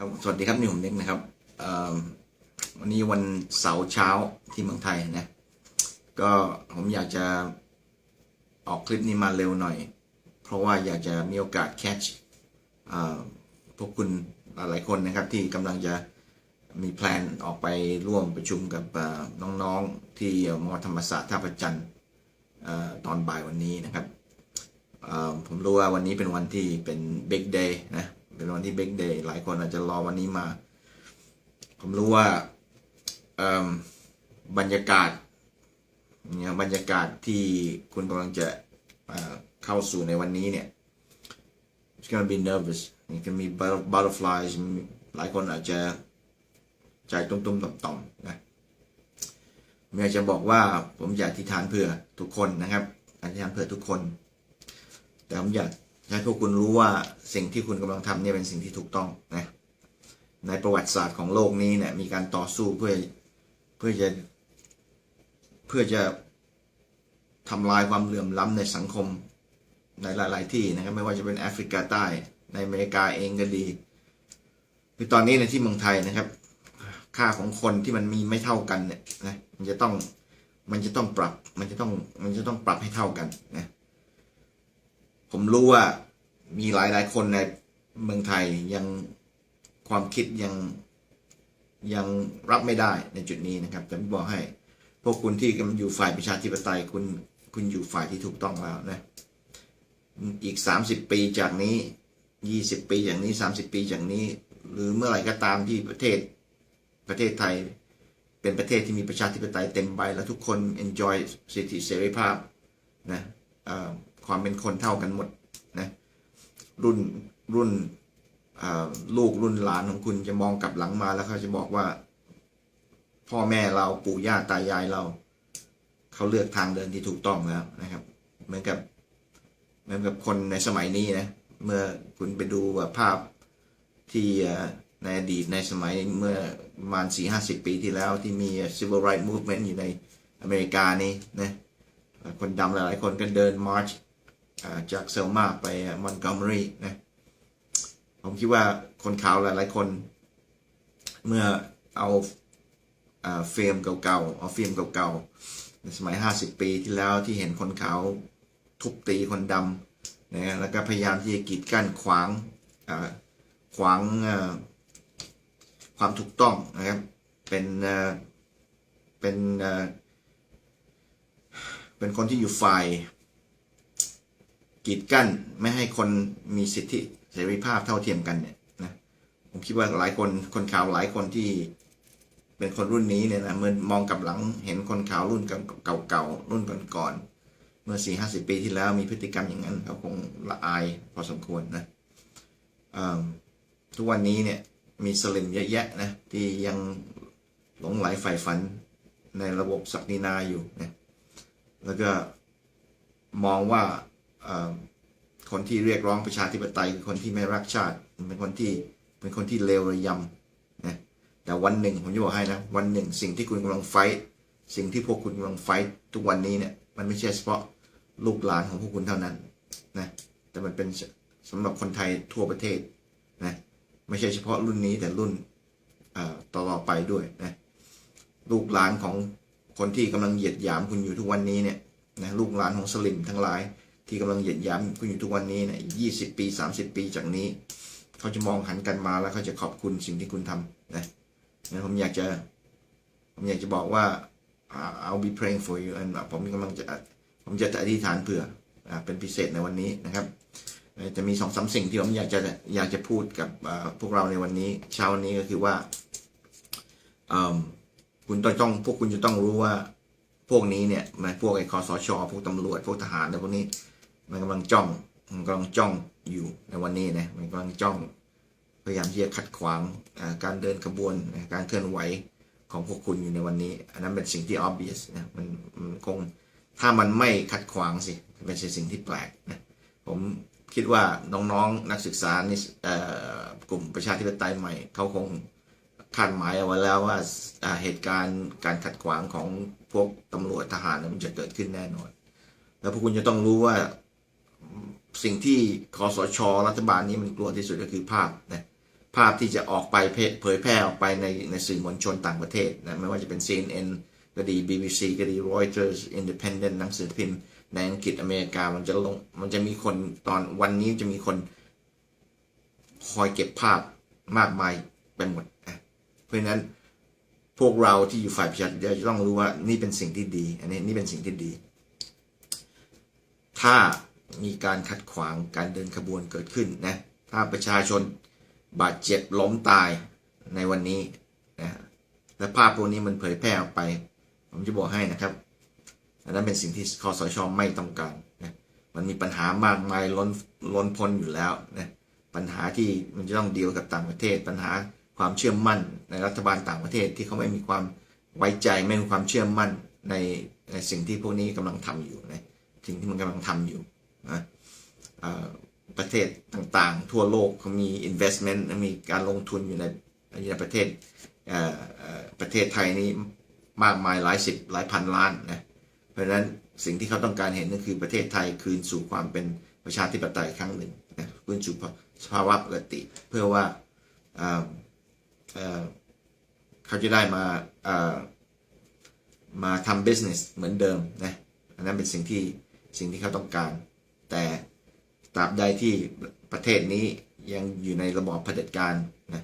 ครับสวัสดีครับนี่ผมเน็กนะครับวันนี้วันเสาร์เช้าที่เมืองไทยนะ ก็ผมอยากจะออกคลิปนี้มาเร็วหน่อย เพราะว่าอยากจะมีโอกาสแคชพวกคุณหลายๆคนนะครับ ที่กำลังจะมีแพลนออกไปร่วมประชุมกับน้องๆที่มอธรรมศาสตร์ท่าประจันทร์ตอนบ่ายวันนี้นะครับผมรู้ว่าวันนี้เป็นวันที่เป็น big day นะ เป็นวันที่ big day หลายคนอาจจะรอวันนี้มา ผมรู้ว่าบรรยากาศเนี่ยบรรยากาศที่คุณกำลังจะเข้าสู่ในวันนี้เนี่ย it's gonna be nervous it can be butterflies หลายคนอาจจะใจตุ้มๆต่อมๆนะผมอยากจะบอกว่าผมอยากอธิษฐานเผื่อทุกคนนะครับอธิษฐานเผื่อทุกคน แต่ผมอยาก ให้พวกคุณรู้ว่าสิ่งที่คุณกำลังทำเนี่ยเป็นสิ่งที่ถูกต้องนะในประวัติศาสตร์ของโลกนี้เนี่ยมีการต่อสู้เพื่อเพื่อจะเพื่อจะทำลายความเหลื่อมล้ำในสังคมในหลาย ๆ ที่นะครับไม่ว่าจะเป็นแอฟริกาใต้ในอเมริกาเองก็ดีคือตอนนี้ในที่เมืองไทยนะครับ ค่าของคนที่มันมีไม่เท่ากันเนี่ยนะมันจะต้องมันจะต้องปรับมันจะต้องมันจะต้องปรับให้เท่ากันนะ ผมรู้ว่ามีหลายหลายคนในเมืองไทยยังความคิดยังยังรับไม่ได้ในจุดนี้นะครับ แต่ผมบอกให้ พวกคุณที่กำลังอยู่ฝ่ายประชาธิปไตยคุณคุณอยู่ฝ่ายที่ถูกต้องแล้วนะ อีกสามสิบปีจากนี้ยี่สิบปีจากนี้สามสิบปีจากนี้ หรือเมื่อไหร่ก็ตามที่ประเทศประเทศไทยเป็นประเทศที่มีประชาธิปไตยเต็มใบ แล้วทุกคน enjoy สิทธิเสรีภาพนะอ่อ ความเป็นคนเท่ากันหมดนะรุ่นรุ่นลูกรุ่นหลานของคุณจะมองกลับหลังมาแล้วเขาจะบอกว่า พ่อแม่เราปู่ย่าตายายเรา เขาเลือกทางเดินที่ถูกต้องแล้วนะครับ เหมือนกับเหมือนกับคนในสมัยนี้นะเมื่อคุณไปดูว่าภาพที่ในอดีตในสมัยเมื่อประมาณสี่ห้าสิบปีที่แล้วที่มี civil rights movement อยู่ในอเมริกานี่นะคนดำหลายๆคนก็เดินมาร์ช จากเซลมาไปมอน t ก o มรีนะผมคิดว่าคนขาวหลาย ๆ คน เมื่อเอาอ่าฟิล์มเก่าๆเอาฟิล์มเก่าๆในสมัย 50 ปีที่แล้วที่เห็นคนขาวทุบตีคนดำนะแล้วก็พยายามที่จะกีดกั้นขวางขวางความถูกต้องนะครับเป็นเป็นเป็นคนที่อยู่ฝ่าย กีดกั้นไม่ให้คนมีสิทธิเสรีภาพเท่าเทียมกันเนี่ยนะผมคิดว่าหลายคนคนข่าวหลายคนที่เป็นคนรุ่นนี้เนี่ยนะเมื่อมองกลับหลังเห็นคนข่าวรุ่นเก่าๆรุ่นก่อนๆเมื่อสี่ห้าสิบปีที่แล้วมีพฤติกรรมอย่างนั้นเขาคงละอายพอสมควรนะทุกวันนี้เนี่ยมีสลิมเยอะแยะนะที่ยังหลงไหลใฝ่ฝันในระบบศักดินาอยู่นะแล้วก็มองว่า คนที่เรียกร้องประชาธิปไตยคือคนที่ไม่รักชาติ เป็นคนที่เป็นคนที่เลวระยำนะแต่วันหนึ่งผมจะบอกให้นะวันหนึ่งสิ่งที่คุณกำลังไฟท์สิ่งที่พวกคุณกำลังไฟท์ทุกวันนี้เนี่ยมันไม่ใช่เฉพาะลูกหลานของพวกคุณเท่านั้นนะแต่มันเป็นสำหรับคนไทยทั่วประเทศนะไม่ใช่เฉพาะรุ่นนี้แต่รุ่นต่อไปด้วยนะลูกหลานของคนที่กำลังเหยียดหยามคุณอยู่ทุกวันนี้เนี่ยนะลูกหลานของสลิมทั้งหลาย ที่กำลังเหยียดหยามคุณอยู่ทุกวันนี้เนี่ยยี่สิบปีสามสิบปีจากนี้ เขาจะมองหันกันมาแล้วเขาจะขอบคุณสิ่งที่คุณทำนะงั้นผมอยากจะ ผมอยากจะบอกว่าอ่า I'll be praying for you and ผมกำลังจะผมจะอธิษฐานเผื่ออ่าเป็นพิเศษในวันนี้นะครับ จะมีสองสามสิ่งที่ผมอยากจะอยากจะพูดกับพวกเราในวันนี้เช้าวนี้ก็คือว่าคุณต้องต้องพวกคุณจะต้องรู้ว่าพวกนี้เนี่ยมพวกไอ้คอสช พวกตำรวจ พวกทหารแต่พวกนี้ มันกำลังจ้องมันกำลังจ้องอยู่ในวันนี้นะมันกำลังจ้อง พยายามที่จะขัดขวางการเดินขบวนการเคลื่อนไหวของพวกคุณอยู่ในวันนี้ อันนั้นเป็นสิ่งที่ obvious นะมันมันคงถ้ามันไม่ขัดขวางสิเป็นสิ่งที่แปลกนะผมคิดว่าน้องๆนักศึกษานี่กลุ่มประชาธิปไตยใหม่เขาคงคาดหมายเอาไว้แล้วว่าาเหตุการณ์การขัดขวางของพวกตำรวจทหารมันจะเกิดขึ้นแน่นอน แล้วพวกคุณจะต้องรู้ว่า สิ่งที่คอสชรัฐบาลนี้มันกลัวที่สุดก็คือภาพนะภาพที่จะออกไปเผยแพร่ออกไปในในสื่อมวลชนต่างประเทศนะไม่ว่าจะเป็น CNN ก็ดี BBC ก็ดี Reuters Independent หนังสือพิมพ์ในอังกฤษอเมริกามันจะลงมันจะมีคนตอนวันนี้จะมีคนคอยเก็บภาพมากมายไปหมดเพราะฉะนั้นพวกเราที่อยู่ฝ่ายประชาธิปไตยจะต้องรู้ว่านี่เป็นสิ่งที่ดี อันนี้นี่เป็นสิ่งที่ดี ถ้า มีการขัดขวางการเดินขบวนเกิดขึ้นนะถ้าประชาชนบาดเจ็บล้มตายในวันนี้นะและภาพพวกนี้มันเผยแพร่ออกไป ผมจะบอกให้นะครับอันนั้นเป็นสิ่งที่คอสชไม่ต้องการนะมันมีปัญหามากมายล้นล้นพ้นอยู่แล้วนะปัญหาที่มันจะต้องดีลกับต่างประเทศ ปัญหาความเชื่อมั่นในรัฐบาลต่างประเทศที่เขาไม่มีความไว้ใจไม่มีความเชื่อมั่นในในสิ่งที่พวกนี้กำลังทำอยู่นะสิ่งที่มันกำลังทำอยู่ นะประเทศต่างๆ ทั่วโลกเขามี investment มีการลงทุนอยู่ในในประเทศประเทศไทยนี่มากมายหลายสิบหลายพันล้านนะเพราะฉะนั้นสิ่งที่เขาต้องการเห็นก็คือประเทศไทยคืนสู่ความเป็นประชาธิปไตยครั้งหนึ่งนะคืนสู่สภาวะปกติเพื่อว่าเเเขาจะได้มามาทำ business เหมือนเดิมนะอันนั้นเป็นสิ่งที่สิ่งที่เขาต้องการ แต่ตราบใดที่ประเทศนี้ยังอยู่ในระบอบเผด็จการนะ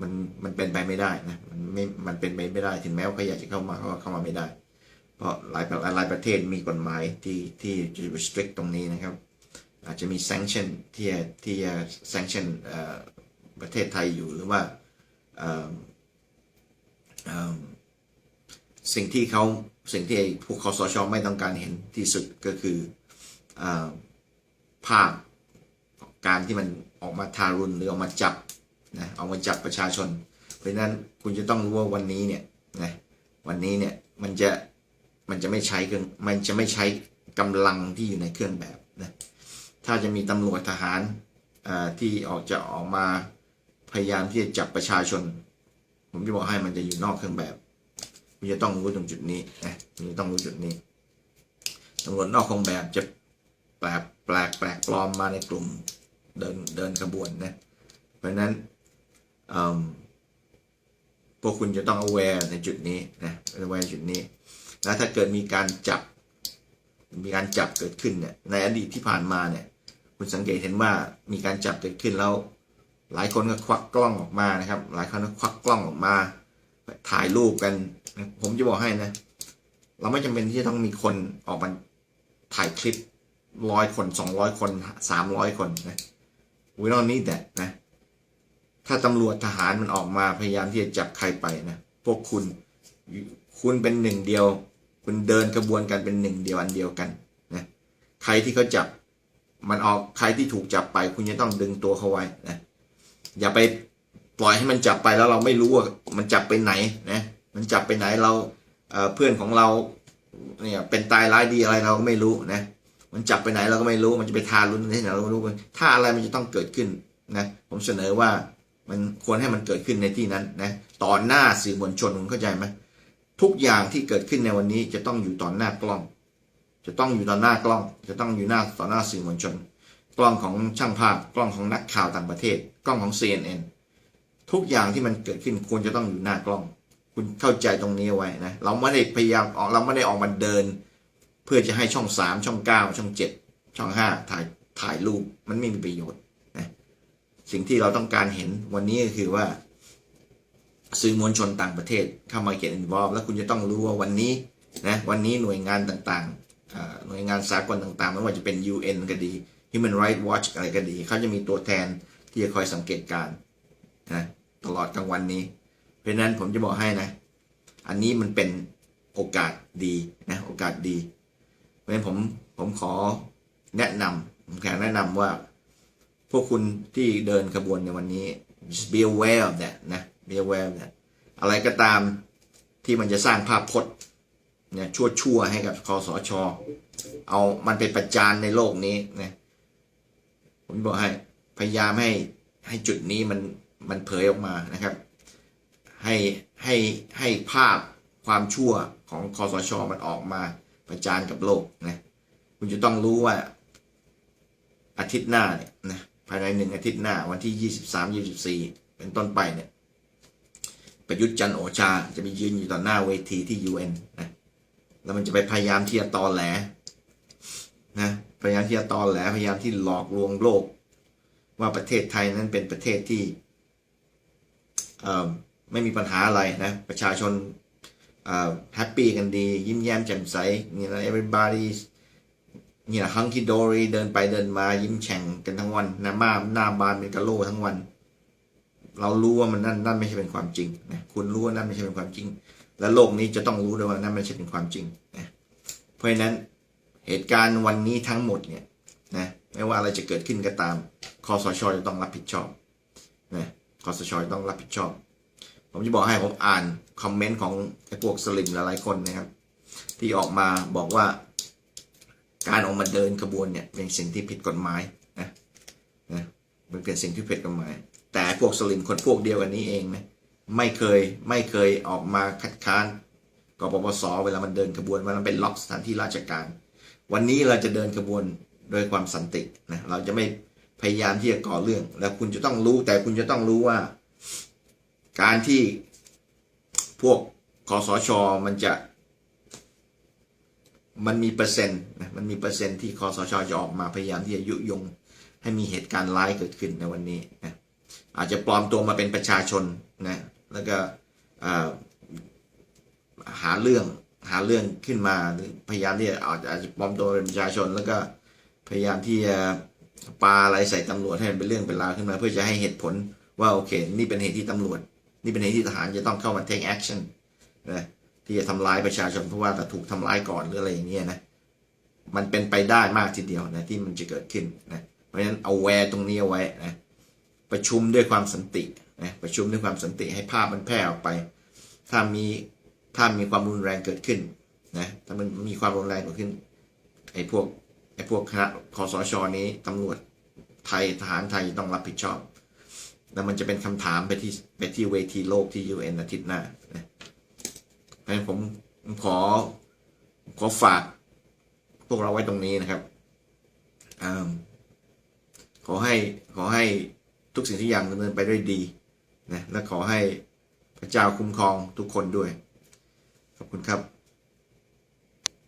มันมันเป็นไปไม่ได้นะมันไม่มันเป็นไปไม่ได้ถึงแม้ว่าเขาอยากจะเข้ามาเขาก็เข้ามาไม่ได้ เพราะหลายหลายประเทศมีกฎหมายที่ที่จะ restrict ตรงนี้นะครับ อาจจะมี sanction ที่ที่ sanction ประเทศไทยอยู่หรือว่าสิ่งที่เขาสิ่งที่พวกคอสชไม่ต้องการเห็นที่สุดก็คืออ ภาพการที่มันออกมาทารุณหรือออกมาจับนะออกมาจับประชาชน เพราะนั้นคุณจะต้องรู้ว่าวันนี้เนี่ยนะวันนี้เนี่ยมันจะมันจะไม่ใช้เครื่องมันจะไม่ใช้กำลังที่อยู่ในเครื่องแบบนะถ้าจะมีตำรวจทหารอ่าที่ออกจะออกมาพยายามที่จะจับประชาชน ผมจะบอกให้มันจะอยู่นอกเครื่องแบบคุณจะต้องรู้ตรงจุดนี้นะคุณจะต้องรู้จุดนี้ตำรวจนอกเครื่องแบบจะแปลกแปลกแปลกปลอมมาในกลุ่มเดินเดินขบวนนะ เพราะนั้นพวกคุณจะต้อง aware ในจุดนี้นะ aware จุดนี้แล้วถ้าเกิดมีการจับ มีการจับเกิดขึ้นเนี่ยในอดีตที่ผ่านมาเนี่ย คุณสังเกตเห็นว่ามีการจับเกิดขึ้นแล้ว หลายคนก็ควักกล้องออกมานะครับ หลายคนก็ควักกล้องออกมา ถ่ายรูปกัน ผมจะบอกให้นะ เราไม่จำเป็นที่จะต้องมีคนออกมาถ่ายคลิป ร้อยคนสองร้อยคนสามร้อยคนนะ we don't need that นะ ถ้าตำรวจทหารมันออกมาพยายามที่จะจับใครไปนะ พวกคุณ คุณเป็นหนึ่งเดียว คุณเดินกระบวนกันเป็นหนึ่งเดียวอันเดียวกันนะ ใครที่เขาจับ มันออก ใครที่ถูกจับไป คุณจะต้องดึงตัวเขาไว้นะ อย่าไปปล่อยให้มันจับไปแล้วเราไม่รู้ว่ามันจับไปไหนนะ มันจับไปไหนเราเเพื่อนของเราเนี่ยเป็นตายร้ายดีอะไรเราก็ไม่รู้นะ มันจับไปไหนเราก็ไม่รู้มันจะไปทารุณที่ไหนเราก็ไม่รู้ถ้าอะไรมันจะต้องเกิดขึ้นนะผมเสนอว่ามันควรให้มันเกิดขึ้นในที่นั้นนะต่อหน้าสื่อมวลชนคุณเข้าใจไหมทุกอย่างที่เกิดขึ้นในวันนี้จะต้องอยู่ต่อหน้ากล้อง จะต้องอยู่ต่อหน้ากล้อง จะต้องอยู่หน้าต่อหน้าสื่อมวลชน กล้องของช่างภาพกล้องของนักข่าวต่างประเทศ กล้องของ CNN ทุกอย่างที่มันเกิดขึ้นควรจะต้องอยู่หน้ากล้อง คุณเข้าใจตรงนี้ไว้นะเราไม่ได้พยายามออกเราไม่ได้ออกมาเดิน เพื่อจะให้ช่องสามช่องเก้าช่องเจ็ดช่องห้าถ่ายถ่ายรูปมันไม่มีประโยชน์นะสิ่งที่เราต้องการเห็นวันนี้ก็คือว่า สื่อมวลชนต่างประเทศเข้ามาเกี่ยวอินวอลแล้วคุณจะต้องรู้ว่าวันนี้นะวันนี้หน่วยงานต่างๆหน่วยงานสากลต่างๆไม่ว่าจะเป็น UN ก็ดี Human Rights Watch อะไรก็ดีเขาจะมีตัวแทนที่จะคอยสังเกตการนะตลอดกลางวันนี้ เพราะนั้นผมจะบอกให้นะ อันนี้มันเป็นโอกาสดีนะโอกาสดี ราะฉะนั้นผมผมขอแนะนำผมแค่แนะนำว่า พวกคุณที่เดินขบวนในวันนี้ just be aware of that นะ be aware of that อะไรก็ตามที่มันจะสร้างภาพพจน์เนี่ยชั่วชั่วๆให้กับคอสชเอามันไปประจานในโลกนี้นะผมบอกให้พยายามให้ให้จุดนี้มันมันเผยออกมานะครับ ให้ให้ให้ภาพความชั่วของคอสชมันออกมา ประจานกับโลกนะคุณจะต้องรู้ว่าอาทิตย์หน้าเนี่ยนะภายในหนึ่งอาทิตย์หน้าวันที่ยี่สิบสามยี่สิบสี่เป็นต้นไปเนี่ยประยุทธ์จันโอชาจะไปยืนอยู่ต่อหน้าเวทีที่ UN นะแล้วมันจะไปพยายามที่จะตอแหลนะพยายามที่จะตอแหลพยายามที่หลอกลวงโลก ว่าประเทศไทยนั้นเป็นประเทศที่เอ่อไม่มีปัญหาอะไรนะประชาชน แฮปปี้กันดี ยิ้มแย้มแจ่มใสนี่นะ everybody นี่ยฮังคิโดรีเดินไปเดินมายิ้มแฉ่งกันทั้งวันนะมาหน้าบานเป็นกะโลทั้งวัน เรารู้ว่ามันนั่นนั่นไม่ใช่เป็นความจริงนะคุณรู้ว่านั่นไม่ใช่เป็นความจริง และโลกนี้จะต้องรู้ด้วยว่านั่นไม่ใช่เป็นความจริงนะเพราะฉะนั้นเหตุการณ์วันนี้ทั้งหมดเนี่ยนะไม่ว่าอะไรจะเกิดขึ้นก็ตามคอสชจะต้องรับผิดชอบนะคอสชจะต้องรับผิดชอบ ผมจะบอกให้ผมอ่านคอมเมนต์ของไอ้พวกสลิมหลายๆคนนะครับ ที่ออกมาบอกว่า การออกมาเดินขบวนเนี่ยเป็นสิ่งที่ผิดกฎหมายนะนะมันเป็นสิ่งที่ผิดกฎหมาย แต่พวกสลิมคนพวกเดียวกันนี้เองนะไม่เคยไม่เคยออกมาคัดค้านกปปสเวลามันเดินขบวนวลามันเป็นล็อกสถานที่ราชการ วันนี้เราจะเดินขบวนโดยความสันตินะเราจะไม่พยายามที่จะก่อเรื่อง แล้วคุณจะต้องรู้แต่คุณจะต้องรู้ว่า การที่พวกคอสชมันจะ มันมีเปอร์เซ็นต์นะมันมีเปอร์เซ็นต์ที่คอสชจะออกมาพยายามที่จะยุยง ให้มีเหตุการณ์ร้ายเกิดขึ้นในวันนี้นะอาจจะปลอมตัวมาเป็นประชาชนนะแล้วก็หาเรื่องหาเรื่องขึ้นมาหรือพยายามที่จะอาจจะอาจจะปลอมตัวเป็นประชาชน แล้วก็พยายามที่จะปาอะไรใส่ตำรวจให้มันเป็นเรื่องเป็นราวขึ้นมา เพื่อจะให้เหตุผลว่าโอเค นี่เป็นเหตุที่ตำรวจ นี่เป็นเหตุที่ทหารจะต้องเข้ามา take action นะที่จะทำร้ายประชาชนเพราะว่าถูกทำร้ายก่อนหรืออะไรอย่างเงี้ยนะมันเป็นไปได้มากทีเดียวนะที่มันจะเกิดขึ้นนะเพราะฉะนั้นเอาแวร์ตรงนี้เอาไว้นะประชุมด้วยความสันตินะประชุมด้วยความสันติให้ภาพมันแพร่ออกไป ถ้ามีถ้ามีความรุนแรงเกิดขึ้นนะถ้ามันมีความรุนแรงเกิดขึ้นไอ้พวกไอ้พวกคณะคอสชนี้ตำรวจไทยทหารไทยต้องรับผิดชอบ แล้วมันจะเป็นคำถามไปที่ไปที่เวทีโลกที่ UN อาทิตย์หน้านะเพราะฉะนั้นผมขอขอฝากพวกเราไว้ตรงนี้นะครับอขอให้ขอให้ทุกสิ่งทุกอย่างดำเนินไปด้วยดีนะและขอให้พระเจ้าคุ้มครองทุกคนด้วย ขอบคุณครับ